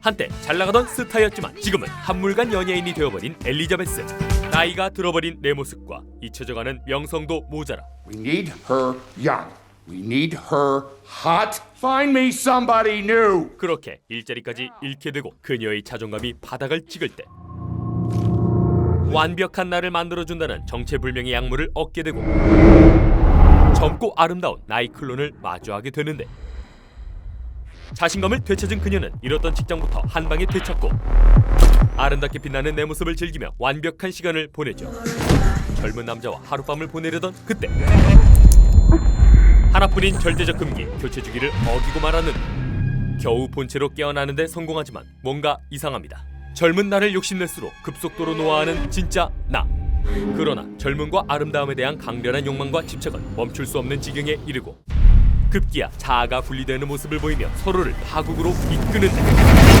한때 잘 나가던 스타였지만 지금은 한물간 연예인이 되어버린 엘리자베스. 나이가 들어버린 내 모습과 잊혀져가는 명성도 모자라 We need her young. We need her hot. Find me somebody new. 그렇게 일자리까지 잃게 되고 그녀의 자존감이 바닥을 찍을 때 완벽한 나를 만들어준다는 정체불명의 약물을 얻게 되고 젊고 아름다운 나이 클론을 마주하게 되는데 자신감을 되찾은 그녀는 잃었던 직장부터 한 방에 되찾고 아름답게 빛나는 내 모습을 즐기며 완벽한 시간을 보내죠. 젊은 남자와 하룻밤을 보내려던 그때 하나뿐인 절대적 금기 교체 주기를 어기고 말았는 겨우 본체로 깨어나는데 성공하지만 뭔가 이상합니다. 젊은 나를 욕심낼수록 급속도로 노화하는 진짜 나. 그러나 젊음과 아름다움에 대한 강렬한 욕망과 집착은 멈출 수 없는 지경에 이르고 급기야 자아가 분리되는 모습을 보이며 서로를 파국으로 이끄는데